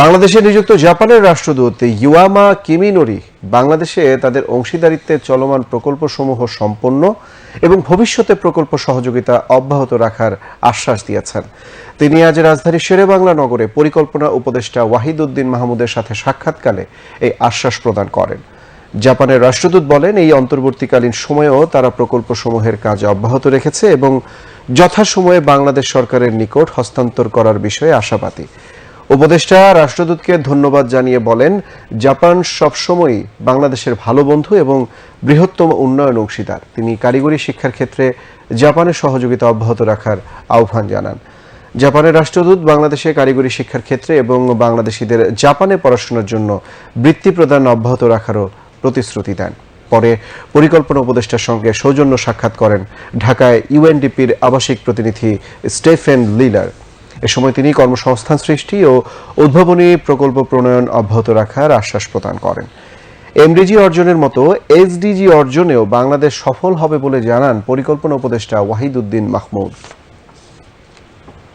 বাংলাদেশে নিযুক্ত জাপানের রাষ্ট্রদূত ইউয়ামা কিমিনোরি বাংলাদেশে তাদের অংশীদারিত্বে চলমান প্রকল্পসমূহ সম্পন্ন এবং ভবিষ্যতে প্রকল্প সহযোগিতা অব্যাহত রাখার আশ্বাস দিয়েছেন। তিনি আজ রাজধানী শেরেবাংলা নগরে পরিকল্পনা উপদেষ্টা ওয়াহিদ উদ্দিন মাহমুদের সাথে সাক্ষাৎকালে এই আশ্বাস প্রদান করেন। জাপানের রাষ্ট্রদূত বলেন, এই অন্তর্বর্তীকালীন সময়েও তারা প্রকল্পসমূহের কাজ অব্যাহত রেখেছে এবং যথাসময়ে বাংলাদেশ সরকারের নিকট হস্তান্তর করার বিষয়ে আশাবাদী। উপদেষ্টা রাষ্ট্রদূতকে ধন্যবাদ জানিয়ে বলেন, জাপান সবসময়ই বাংলাদেশের ভালো বন্ধু এবং বৃহত্তম উন্নয়ন অংশীদার। তিনি কারিগরি শিক্ষার ক্ষেত্রে জাপানের সহযোগিতা অব্যাহত রাখার আহ্বান জানান। জাপানের রাষ্ট্রদূত বাংলাদেশে কারিগরি শিক্ষার ক্ষেত্রে এবং বাংলাদেশিদের জাপানে পড়াশোনার জন্য বৃত্তি প্রদান অব্যাহত রাখারও প্রতিশ্রুতি দেন। পরে পরিকল্পনা উপদেষ্টার সঙ্গে সৌজন্য সাক্ষাৎ করেন ঢাকায় ইউএনডিপির আবাসিক প্রতিনিধি স্টেফেন লিলার। এ সময় তিনি কর্মসংস্থান সৃষ্টি ও উদ্ভাবনী প্রকল্প প্রণয়ন অব্যাহত রাখার আশ্বাস প্রদান করেন। এমডিজি অর্জনের মতো এসডিজি অর্জনেও বাংলাদেশ সফল হবে বলে জানান পরিকল্পনা উপদেষ্টা ওয়াহিদ উদ্দিন মাহমুদ।